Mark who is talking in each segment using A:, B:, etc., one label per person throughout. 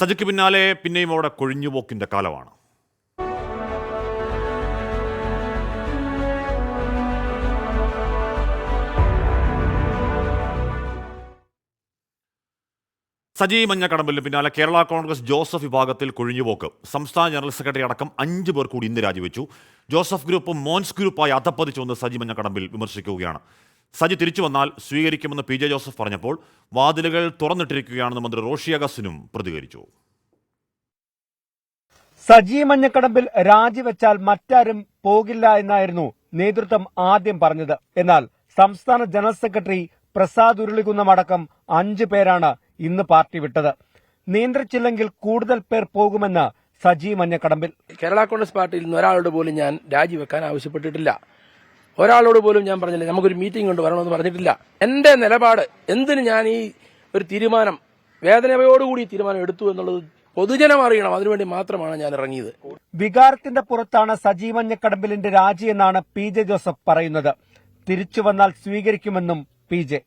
A: സജിക്ക് പിന്നാലെ പിന്നെയും അവിടെ കൊഴിഞ്ഞുപോക്കിന്റെ കാലമാണ്. സജി മഞ്ഞക്കടമ്പലിന് പിന്നാലെ കേരള കോൺഗ്രസ് ജോസഫ് വിഭാഗത്തിൽ കൊഴിഞ്ഞുപോക്ക് സംസ്ഥാന ജനറൽ സെക്രട്ടറി അടക്കം അഞ്ച് പേർ കൂടി ഇന്ന് രാജിവെച്ചു. ജോസഫ് ഗ്രൂപ്പും മോൻസ് ഗ്രൂപ്പായി അധപ്പതിച്ചുവെന്ന് സജി മഞ്ഞക്കടമ്പിൽ വിമർശിക്കുകയാണ്. സജി തിരിച്ചു വന്നാൽ സ്വീകരിക്കുമെന്ന് പി ജെ ജോസഫ് പറഞ്ഞപ്പോൾ വാതിലുകൾ തുറന്നിട്ടിരിക്കുകയാണെന്ന് മന്ത്രി റോഷി അഗസ്റ്റിനും പ്രതികരിച്ചു.
B: സജി മഞ്ഞക്കടമ്പിൽ രാജിവെച്ചാൽ മറ്റാരും പോകില്ല എന്നായിരുന്നു നേതൃത്വം ആദ്യം പറഞ്ഞത്. എന്നാൽ സംസ്ഥാന ജനറൽ സെക്രട്ടറി പ്രസാദ് ഉരുളികുന്നമടക്കം അഞ്ചു പേരാണ് ഇന്ന് പാർട്ടി വിട്ടത്. നിയന്ത്രിച്ചില്ലെങ്കിൽ കൂടുതൽ പേർ പോകുമെന്ന് സജി മഞ്ഞക്കടമ്പിൽ.
C: കേരള കോൺഗ്രസ് പാർട്ടിയിൽ നിന്ന് ഒരാളോട് പോലും ഞാൻ രാജിവെക്കാൻ ആവശ്യപ്പെട്ടിട്ടില്ല. ഒരാളോട് പോലും ഞാൻ പറഞ്ഞില്ല നമുക്കൊരു മീറ്റിംഗ് കൊണ്ട് വരണമെന്ന് പറഞ്ഞിട്ടില്ല. എന്റെ നിലപാട് എന്തിന് ഞാൻ ഈ ഒരു തീരുമാനം വേദനയോടുകൂടി തീരുമാനം എടുത്തു എന്നുള്ളത് പൊതുജനം അറിയണം. അതിനുവേണ്ടി മാത്രമാണ് ഞാൻ ഇറങ്ങിയത്.
B: വികാരത്തിന്റെ പുറത്താണ് സജി മഞ്ഞക്കടമ്പിലിന്റെ രാജിയെന്നാണ് പി ജെ ജോസഫ് പറയുന്നത്. തിരിച്ചു വന്നാൽ സ്വീകരിക്കുമെന്നും പി ജെ.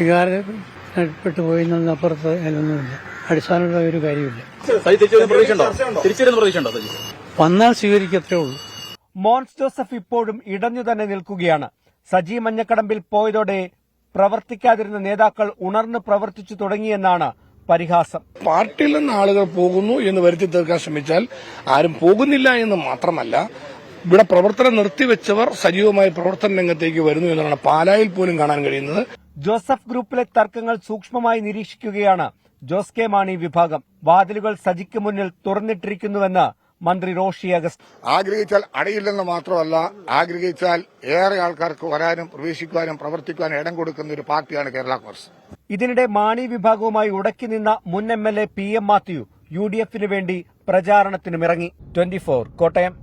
D: വികാരപ്പെട്ടു പോയി എന്നപ്പുറത്ത് അതിലൊന്നുമില്ല. അടിസ്ഥാനമുള്ള ഒരു കാര്യമില്ല വന്നാൽ സ്വീകരിക്കത്തേ ഉള്ളൂ.
B: മോൻസ് ജോസഫ് ഇപ്പോഴും ഇടഞ്ഞു തന്നെ നിൽക്കുകയാണ്. സജി മഞ്ഞക്കടമ്പിൽ പോയതോടെ പ്രവർത്തിക്കാതിരുന്ന നേതാക്കൾ ഉണർന്ന് പ്രവർത്തിച്ചു തുടങ്ങിയെന്നാണ് പരിഹാസം.
E: പാർട്ടിയിൽ നിന്ന് ആളുകൾ പോകുന്നു എന്ന് വരുത്തി തീർക്കാൻ ശ്രമിച്ചാൽ ആരും പോകുന്നില്ല എന്ന് മാത്രമല്ല ഇവിടെ പ്രവർത്തനം നിർത്തിവെച്ചവർ സജീവമായി പ്രവർത്തന രംഗത്തേക്ക് വരുന്നു എന്നാണ് പാലായിൽ പോലും കാണാൻ കഴിയുന്നത്.
B: ജോസഫ് ഗ്രൂപ്പിലെ തർക്കങ്ങൾ സൂക്ഷ്മമായി നിരീക്ഷിക്കുകയാണ് ജോസ് കെ മാണി വിഭാഗം. വാതിലുകൾ സജിക്ക് മുന്നിൽ തുറന്നിട്ടിരിക്കുന്നുവെന്ന് മന്ത്രി റോഷി അഗസ്റ്റ്
F: ആഗ്രഹിച്ചാൽ അടയില്ലെന്ന് മാത്രമല്ല ആഗ്രഹിച്ചാൽ ഏറെ ആൾക്കാർക്ക് വരാനും പ്രവേശിക്കാനും പ്രവർത്തിക്കാനും ഇടം കൊടുക്കുന്ന ഒരു പാർട്ടിയാണ് കേരള കോൺഗ്രസ്.
B: ഇതിനിടെ മാണി വിഭാഗവുമായി ഉടക്കി നിന്ന മുൻ M L A P M Mathew U D എഫിന് വേണ്ടി പ്രചാരണത്തിനുമിറങ്ങി. Twenty four Kottayam.